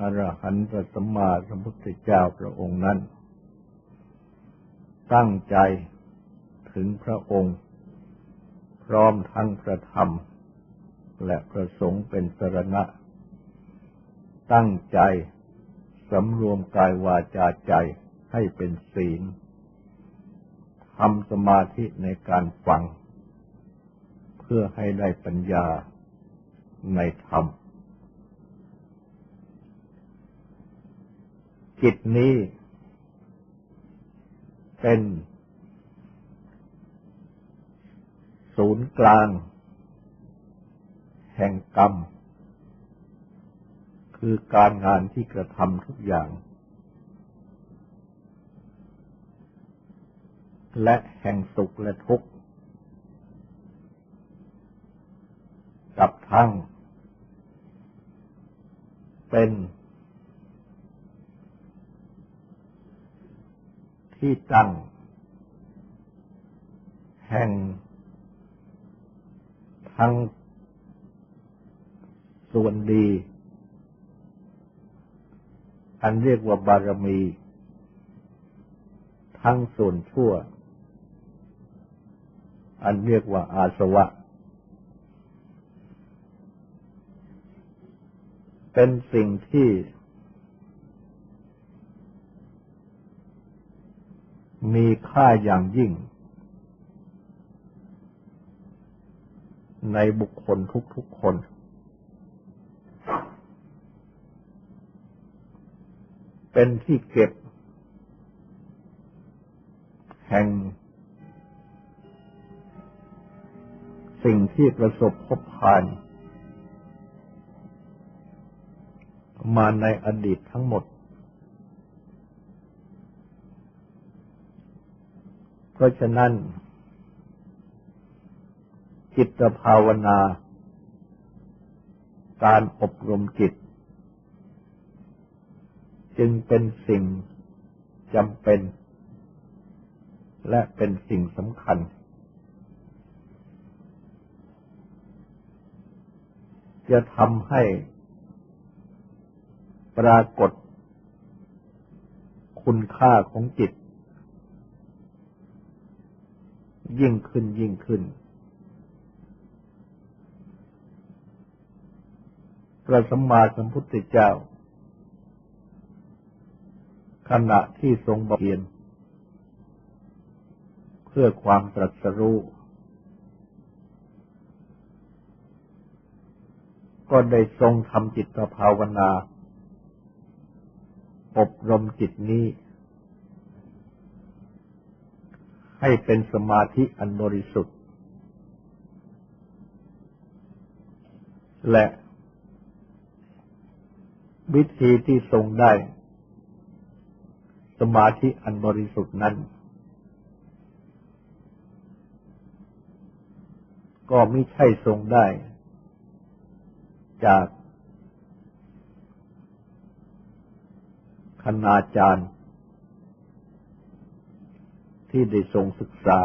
อรหันตสัมมาสัมพุทธเจ้าพระองค์นั้น ตั้งใจถึงพระองค์ พร้อมทั้งพระธรรม และพระสงฆ์เป็นสรณะ ตั้งใจสำรวมกายวาจาใจให้เป็นศีลทำสมาธิในการฟัง เพื่อให้ได้ปัญญาในธรรม จิตนี้ เป็น ศูนย์กลาง แห่งกรรม คือการงานที่กระทำทุกอย่าง และแห่งสุขและทุกข์กับทั้ง เป็น ที่ตั้ง แห่ง ทั้งส่วนดี อันเรียกว่าบารมี ทั้งส่วนชั่ว อันเรียกว่าอาสวะ เป็นสิ่งที่ มีค่าอย่างยิ่ง ในบุคคลทุกๆคน เป็นที่เก็บ แห่ง สิ่งที่ประสบพบผ่าน มาในอดีตทั้งหมด พราะฉะนั้น จิตภาวนา การอบรมจิต จึงเป็นสิ่งจำเป็น และเป็นสิ่งสำคัญ จะทำให้ปรากฏคุณค่าของจิต ยิ่งขึ้นยิ่งขึ้น พระสัมมาสัมพุทธเจ้า ขณะที่ทรงบเพียนเพื่อความตรัสรู้ก็ได้ทรงทำจิตภาวนา อบรมจิตนี้ ให้เป็นสมาธิอันบริสุทธิ์ และวิธีที่ทรงได้ สมาธิอันบริสุทธิ์นั้น ก็ไม่ใช่ทรงได้ จากคณาจารย์ ที่ได้ทรงศึกษา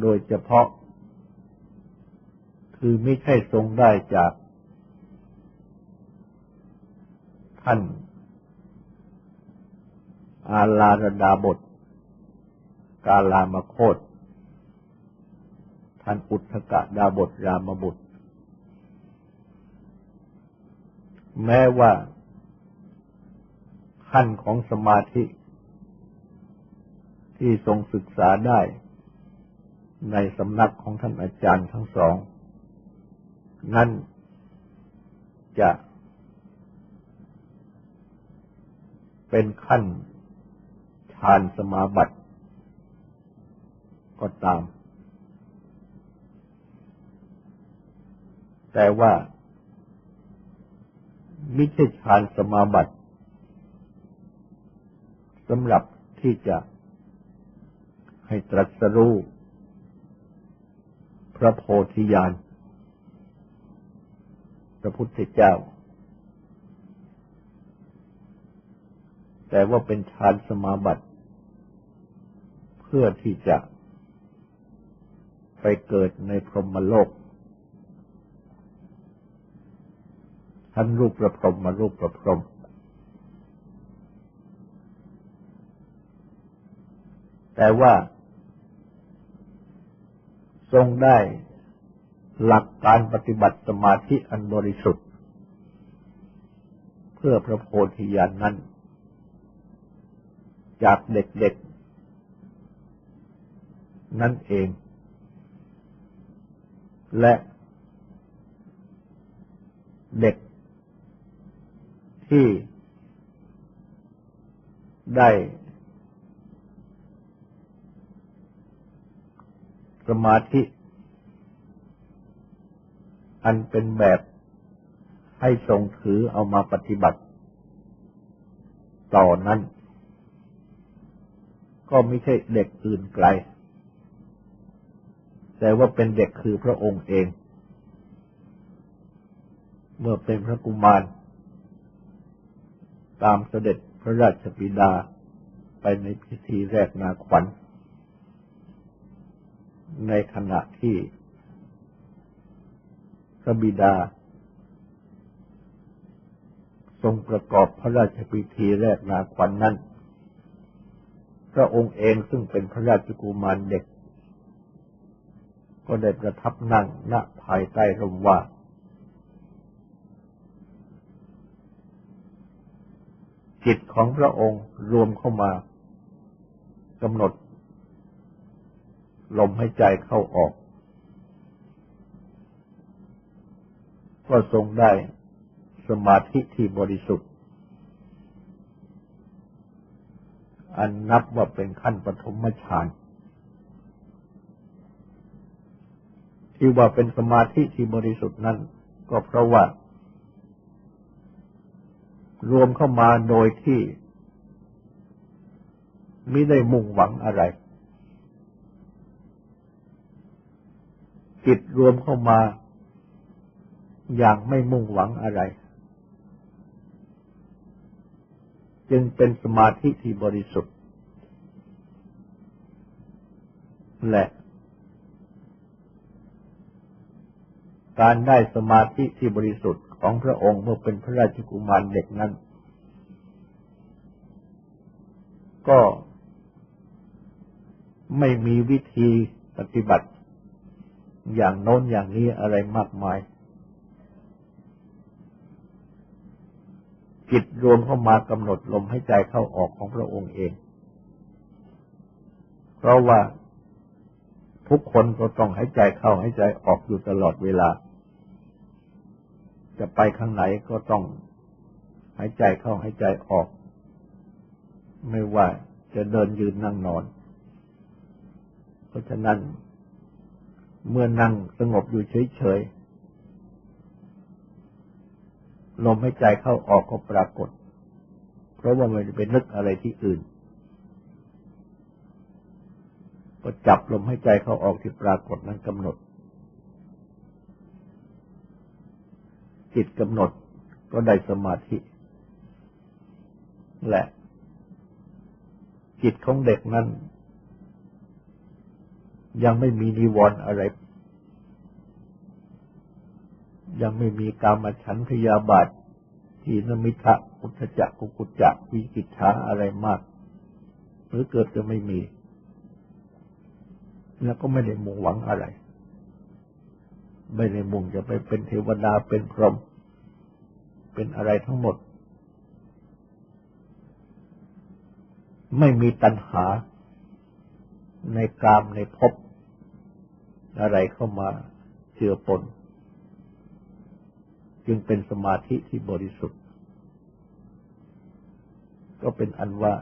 โดยเฉพาะ คือไม่ใช่ทรงได้จาก ท่าน อาลารดาบท กาลามโคตท่านอุทธกะดาบทรามบุตร แม้ว่า ขั้นของสมาธิ ที่ทรงศึกษาได้ในสำนักของท่านอาจารย์ทั้งสอง นั่นจะเป็นขั้นฌานสมาบัติ ก็ตาม แต่ว่าไม่ใช่ฌานสมาบัติ สำหรับที่จะให้ตรัสรู้พระโพธิญาณ พระพุทธเจ้า แต่ว่าเป็นฌานสมาบัติ เพื่อที่จะไปเกิดในพรหมโลก ทั้งรูปประพรหมมารูปประพรหม แต่ว่า ทรงได้หลักการปฏิบัติสมาธิอันบริสุทธิ์ เพื่อพระโพธิญาณนนั้น จากเด็กๆ นั่นเอง และเด็กที่ได้ สมาธิ อันเป็นแบบให้ทรงถือเอามาปฏิบัติ ต่อนั้น ก็ไม่ใช่เด็กอื่นไกล แต่ว่าเป็นเด็กคือพระองค์เอง เมื่อเป็นพระกุมาร ตามเสด็จพระราชบิดาไปในพิธีแรกนาขวัญ ในขณะที่พระบิดา ทรงประกอบพระราชพิธีแรกนาขวัญนนั้น พระองค์เองซึ่งเป็นพระราชกุมารเด็ก ก็ได้ประทับนั่งณภายใต้ร่มว่าจิตของพระองค์รวมเข้ามากำหนด ลมให้ใจเข้าออก ก็ทรงได้สมาธิที่บริสุทธิ์ อันนับว่าเป็นขั้นปฐมฌานที่ว่าเป็นสมาธิที่บริสุทธิ์นั้น ก็เพราะว่า รวมเข้ามาโดยที่ไม่ได้มุ่งหวังอะไร จิตรวมเข้ามา อย่างไม่มุ่งหวังอะไร จึงเป็นสมาธิที่บริสุทธิ์ และ การได้สมาธิที่บริสุทธิ์ของพระองค์เมื่อเป็นพระราชกุมารเด็กนั้น ก็ไม่มีวิธีปฏิบัติ อย่างโน้นอย่างนี้อะไรมากมาย จิตรวมเข้ามากำหนดลมให้ใจเข้าออกของพระองค์เอง เพราะว่าทุกคนก็ต้องให้ใจเข้าให้ใจออกอยู่ตลอดเวลา จะไปข้างไหนก็ต้องหายใจเข้าหายใจออก ไม่ว่าจะเดินยืนนั่งนอน เพราะฉะนั้น เมื่อนั่งสงบอยู่เฉยๆ ลมหายใจเข้าออกก็ปรากฏ เพราะว่ามันจะเป็นนึกอะไรที่อื่น ก็จับลมหายใจเข้าออกที่ปรากฏนั้นกำหนด จิตกำหนดก็ได้สมาธิ และ จิตของเด็กนั้น ยังไม่มีนิวรณ์อะไร ยังไม่มีกามฉันพยาบาททีนมิทะอุทจักกุกุจักวิกิจฉาอะไรมาก หรือเกิดจะไม่มี แล้วก็ไม่ได้มุ่งหวังอะไร ไม่ได้มุ่งจะไปเป็นเทวดาเป็นพรหมเป็นอะไรทั้งหมด ไม่มีตัณหาในกามในภพ อะไรเข้ามาเจือปน จึงเป็นสมาธิที่บริสุทธิ์ ก็เป็นอันว่า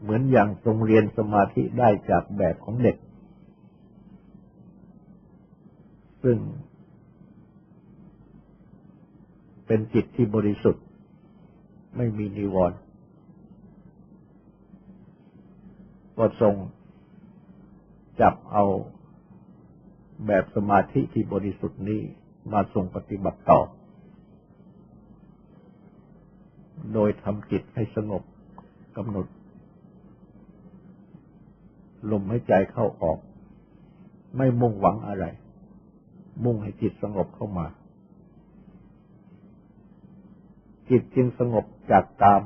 เหมือนอย่างทรงเรียนสมาธิได้จากแบบของเด็ก ซึ่ง เป็นจิตที่บริสุทธิ์ ไม่มีนิวรณ์ก็ทรงจับเอา แบบสมาธิที่บริสุทธิ์นี้มาทรงปฏิบัติต่อ โดยทำจิตให้สงบกำหนด ลมหายใจเข้าออก ไม่มุ่งหวังอะไร มุ่งให้จิตสงบเข้ามา จิตจึงสงบจากตาม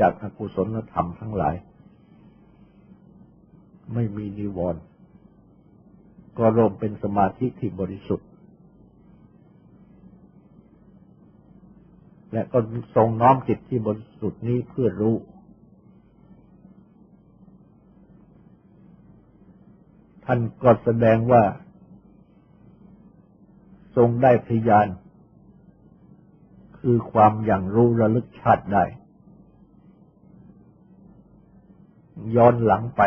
จากอกุศลธรรมทั้งหลาย ไม่มีนิวรณ์ ก็รวมเป็นสมาธิที่บริสุทธิ์ และก็ทรงน้อมจิตที่บริสุทธิ์นี้เพื่อรู้ ท่านก็แสดงว่า ทรงได้พยาน คือความอย่างรู้ระลึกชาติได้ ย้อนหลังไป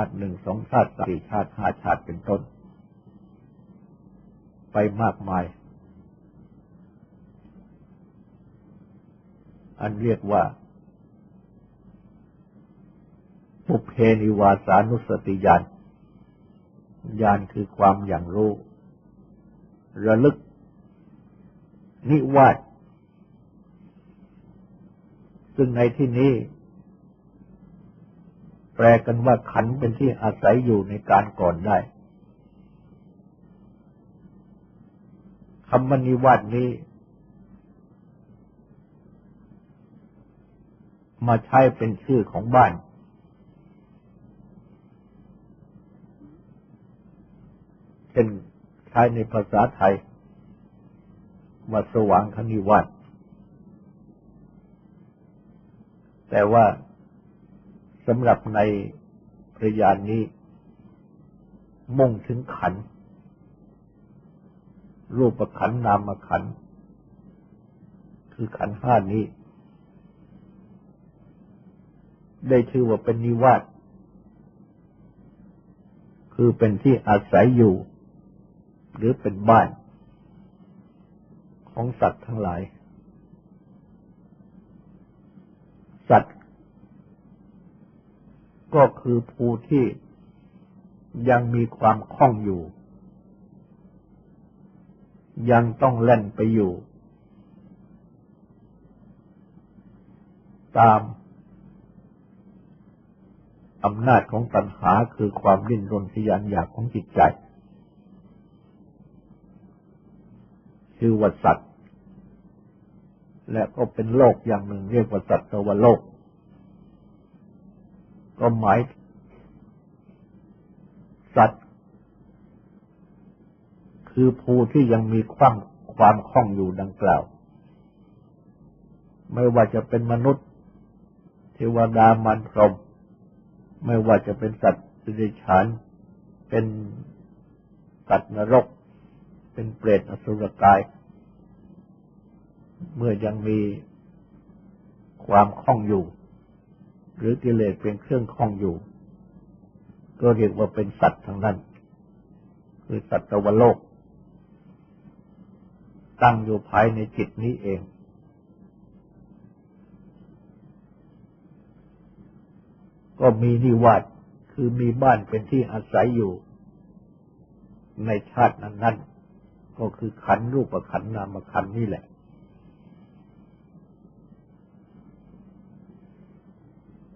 าติหนึ่งสองชาติสี่ชาติห้าชาติเป็นต้น ไปมากมาย อันเรียกว่าปุเพนิวาสานุสติญาณญาณคือความอย่างรู้ ระลึก นิวาสซึ่งในที่นี้ แปลกันว่าขันเป็นที่อาศัยอยู่ในการก่อนได้คำมนิวาสนี้ มาใช้เป็นชื่อของบ้านเช่นใช้ในภาษาไทยว่าสว่างคณิวัตแต่ว่า สำหรับในพระยานนี้ มุ่งถึงขัน รูปขันนามขัน คือขันห้านี้ ได้ชื่อว่าเป็นนิวาสคือเป็นที่อาศัยอยู่ หรือเป็นบ้านของสัตว์ทั้งหลาย สัตว์ ก็คือผู้ที่ยังมีความคล่องอยู่ ยังต้องเล่นไปอยู่ ตามอำนาจของตัณหาคือความดิ้นรนทยานอยากของจิตใจชื่อว่าสัตว์และก็เป็นโลกอย่างหนึ่งเรียกว่าสัตว์วโลก ก็หมายสัตว์ คือผู้ที่ยังมีความความคล่องอยู่ดังกล่าว ไม่ว่าจะเป็นมนุษย์ เทวดามันพรหมไม่ว่าจะเป็นสัตว์สิริฉานเป็นสัตว์นรก เป็นเปรตอสุรกาย เมื่อยังมีความคล่องอยู่ หรือกิเลสเป็นเครื่องคล้องอยู่ ก็เรียกว่าเป็นสัตว์ทั้งนั้น คือสัตวโลก ตั้งอยู่ภายในจิตนี้เอง ก็มีนิวาสคือมีบ้านเป็นที่อาศัยอยู่ ในชาตินั้น ๆ ก็คือขันรูปขันนามขันนี่แหละ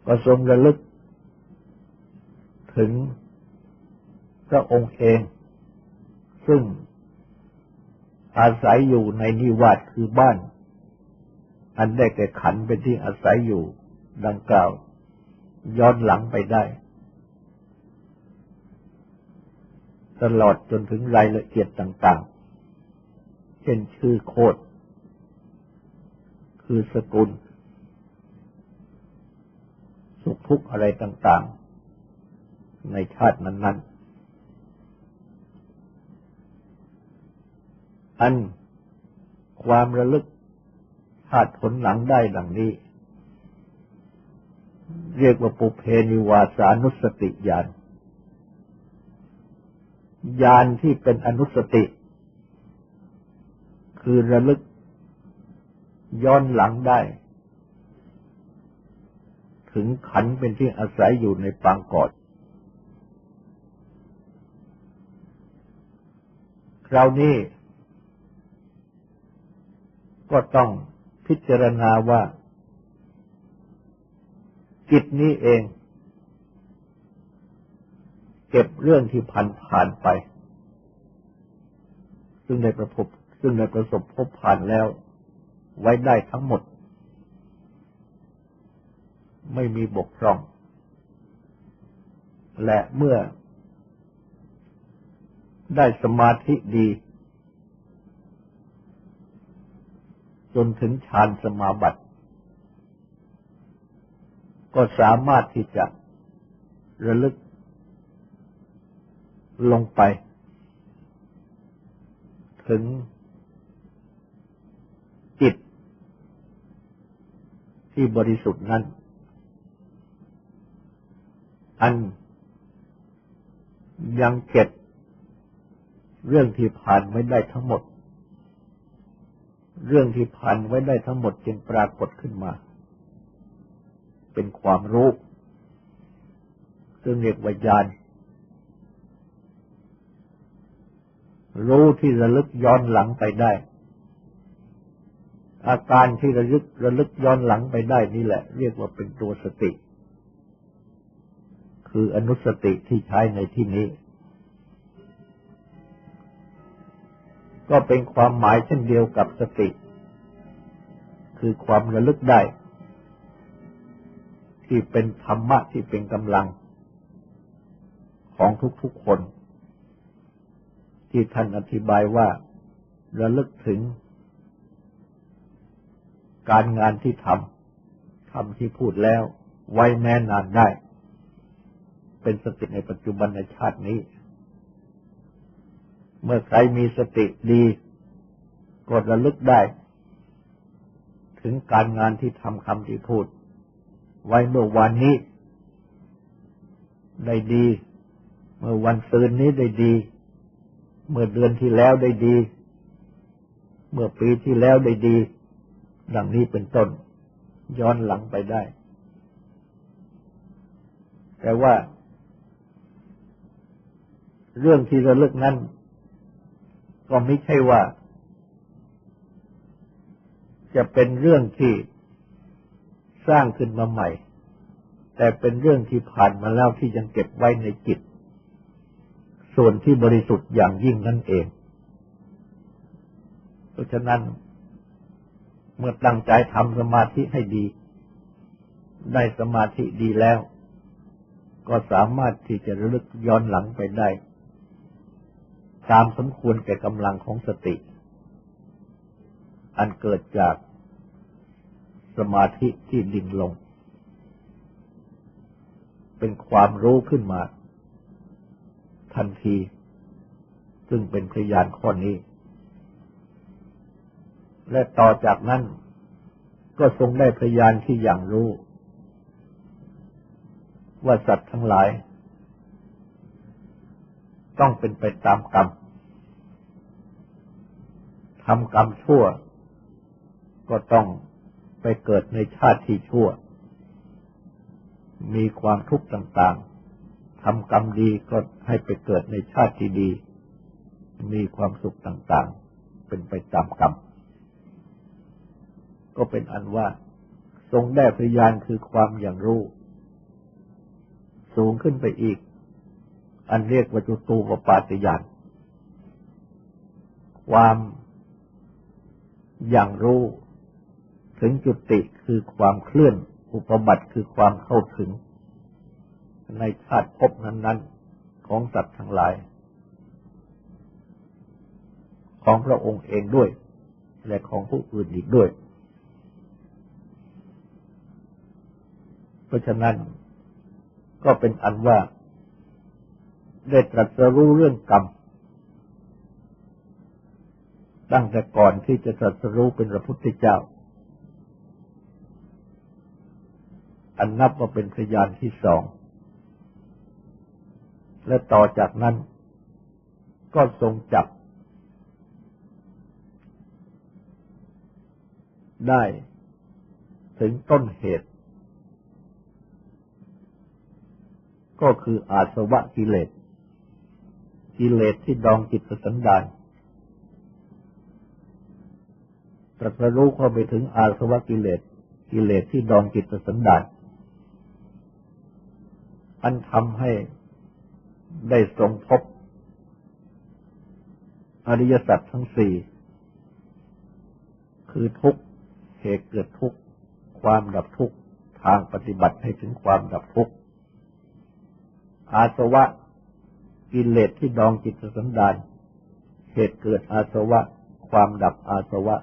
ก็ทรงระลึก ถึงพระองค์เอง ซึ่งอาศัยอยู่ในนิวาสคือบ้าน อันได้แก่ขันเป็นที่อาศัยอยู่ดังกล่าว ย้อนหลังไปได้ ตลอดจนถึงรายละเอียดต่างๆ เช่นชื่อโคดคือสกุล สุขทุกข์อะไรต่าง ๆ ในชาตินั้น ๆ อันความระลึกชาติผลหลังได้ดังนี้ เรียกว่าปุเพนิวาสานุสติญาณญาณที่เป็นอนุสติ คือระลึกย้อนหลังได้ ถึงขันเป็นที่อาศัยอยู่ในปางกอดคราวนี้ก็ต้องพิจารณาว่า จิตนี้เอง เก็บเรื่องที่ผ่านผ่านไป ซึ่งในประพบซึ่งในประสบพบผ่านแล้ว ไว้ได้ทั้งหมด ไม่มีบกพร่อง และเมื่อได้สมาธิดี จนถึงฌานสมาบัติ ก็สามารถที่จะระลึกลงไป ถึงจิตที่บริสุทธิ์นั้น อันยังเก็บเรื่องที่ผ่านไว้ได้ทั้งหมด เรื่องที่ผ่านไว้ได้ทั้งหมดจึงปรากฏขึ้นมา เป็นความรู้ซึ่งเรียกวิญญาณรู้ที่ระลึกย้อนหลังไปได้ อาการที่ระลึกระลึกย้อนหลังไปได้นี่แหละ เรียกว่าเป็นตัวสติ คืออนุสติที่ใช้ในที่นี้ ก็เป็นความหมายเช่นเดียวกับสติ คือความระลึกได้ ที่เป็นธรรมะที่เป็นกำลัง ของทุกๆคน ที่ท่านอธิบายว่า ระลึกถึง การงานที่ทำทำที่พูดแล้วไว้แม้นานได้ เป็นสติในปัจจุบันในชาตินี้ เมื่อใครมีสติดีก็ระลึกได้ ถึงการงานที่ทำคำที่พูด ไว้เมื่อวันนี้ ได้ดี เมื่อวันซืนนี้ได้ดี เมื่อเดือนที่แล้วได้ดี เมื่อปีที่แล้วได้ดี ดังนี้เป็นต้น ย้อนหลังไปได้แต่ว่า เรื่องที่ระลึกนั้น ก็ไม่ใช่ว่า จะเป็นเรื่องที่สร้างขึ้นมาใหม่ แต่เป็นเรื่องที่ผ่านมาแล้วที่ยังเก็บไว้ในจิต ส่วนที่บริสุทธิ์อย่างยิ่งนั่นเอง เพราะฉะนั้น เมื่อตั้งใจทำสมาธิให้ดี ได้สมาธิดีแล้ว ก็สามารถที่จะระลึกย้อนหลังไปได้ ตามสมควรแก่กำลังของสติ อันเกิดจากสมาธิที่ดิ่งลง เป็นความรู้ขึ้นมา ทันที ซึ่งเป็นพยานข้อนี้ และต่อจากนั้น ก็ทรงได้พยานที่อย่างรู้ ว่าสัตว์ทั้งหลาย ต้องเป็นไปตามกรรมทำกรรมชั่ว ก็ต้องไปเกิดในชาติที่ชั่ว มีความทุกข์ต่างๆทำกรรมดีก็ให้ไปเกิดในชาติที่ดี มีความสุขต่างๆ เป็นไปตามกรรม ก็เป็นอันว่า ทรงได้พยานคือความอย่างรู้ สูงขึ้นไปอีก อันเรียกว่าจุตูปปาติยานความอย่างรู้ ถึงจุติคือความเคลื่อน อุปบัติคือความเข้าถึง ในชาติภพนั้น ๆ ของสัตว์ทั้งหลาย ของพระองค์เองด้วย และของผู้อื่นอีกด้วย เพราะฉะนั้นก็เป็นอันว่า ได้ตรัสรู้เรื่องกรรม ตั้งแต่ก่อนที่จะตรัสรู้เป็นพระพุทธเจ้า อันนับว่าเป็นพยานที่สอง และต่อจากนั้น ก็ทรงจับ ได้ถึงต้นเหตุก็คืออาสวะกิเลส กิเลสที่ดองจิตสันดานตรัสรู้เข้าไปถึงอาสวะกิเลส กิเลสที่ดองจิตสันดานอันทำให้ได้ทรงพบ อริยสัจทั้งสี่คือทุกเหตุเกิดทุกความดับทุกทางปฏิบัติให้ถึงความดับทุกอาสวะ กิเลสที่ดองจิตสันดานเหตุเกิดอาสวะ ความดับอาสวะ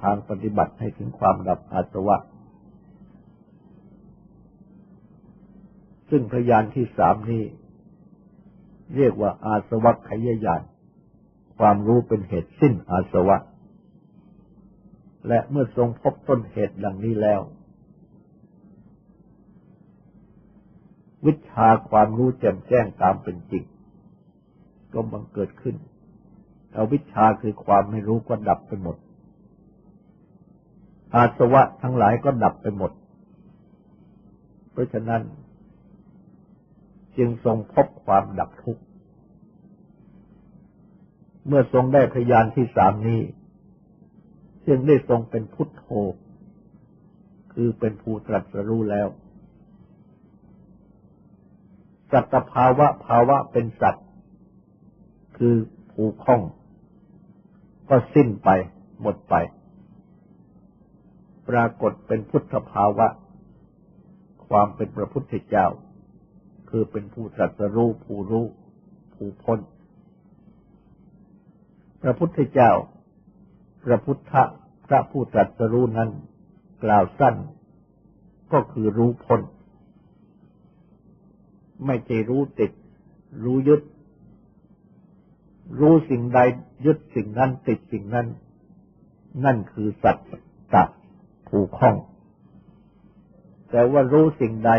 ทางปฏิบัติให้ถึงความดับอาสวะ ซึ่งพยานที่สามนี้เรียกว่าอาสวัคยญาณความรู้เป็นเหตุสิ้นอาสวะ และเมื่อทรงพบต้นเหตุดังนี้แล้ว วิชาความรู้แจ่มแจ้งตามเป็นจริงก็บังเกิดขึ้นเอาวิชาคือความไม่รู้ก็ดับไปหมด อาสวะทั้งหลายก็ดับไปหมด เพราะฉะนั้น จึงทรงพบความดับทุกข์ เมื่อทรงได้พยานที่สามนี้ จึงได้ทรงเป็นพุทโธ คือเป็นผู้ตรัสรู้แล้ว สัตภาวะภาวะเป็นสัตว์ คือผูกข้อง ก็สิ้นไป หมดไป ปรากฏเป็นพุทธภาวะ ความเป็นพระพุทธเจ้า คือเป็นผู้ตรัสรู้ผู้รู้ผู้พ้น พระพุทธเจ้า พระพุทธพระผู้ตรัสรู้นั้น กล่าวสั้น ก็คือรู้พ้น ไม่ใช่รู้ติด รู้ยึด รู้สิ่งใดยึดสิ่งนั้นติดสิ่งนั้น นั่นคือสัตว์ตัผูกข้อง แต่ว่ารู้สิ่งใด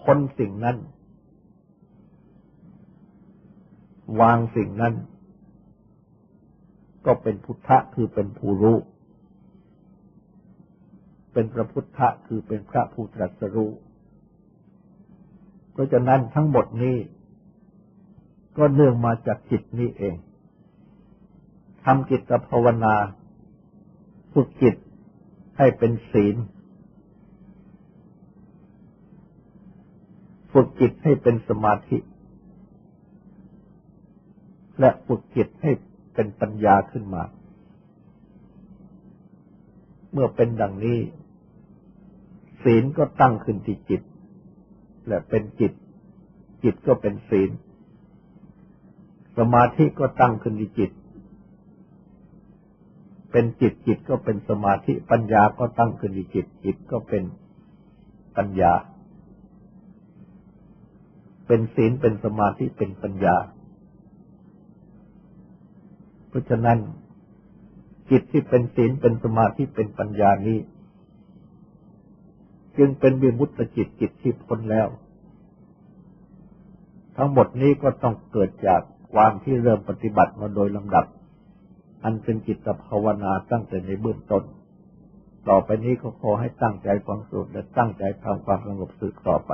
พ้นสิ่งนั้น วางสิ่งนั้น ก็เป็นพุทธะคือเป็นผู้รู้ เป็นพระพุทธะคือเป็นพระผู้ตรัสรู้เพราะฉะนั้นทั้งหมดนี้ ก็เนื่องมาจากจิตนี้เองทำจิตภาวนาฝึกจิตให้เป็นศีล ฝึกจิตให้เป็นสมาธิ และฝึกจิตให้เป็นปัญญาขึ้นมา เมื่อเป็นดังนี้ ศีลก็ตั้งขึ้นที่จิต และเป็นจิต จิตก็เป็นศีล สมาธิก็ตั้งขึ้นที่จิต เป็นจิตจิตก็เป็นสมาธิ ปัญญาก็ตั้งขึ้นที่จิต จิตก็เป็นปัญญา เป็นศีลเป็นสมาธิเป็นปัญญา เพราะฉะนั้นจิตที่เป็นศีลเป็นสมาธิเป็นปัญญานี้ จึงเป็นวิมุตติจิตจิตที่พ้นแล้ว ทั้งหมดนี้ก็ต้องเกิดจากความที่เริ่มปฏิบัติมาโดยลำดับ อันเป็นจิตภาวนาตั้งแต่ในเบื้องต้น ต่อไปนี้ก็ขอให้ตั้งใจฟังสูตรและตั้งใจทำความสงบสึกต่อไป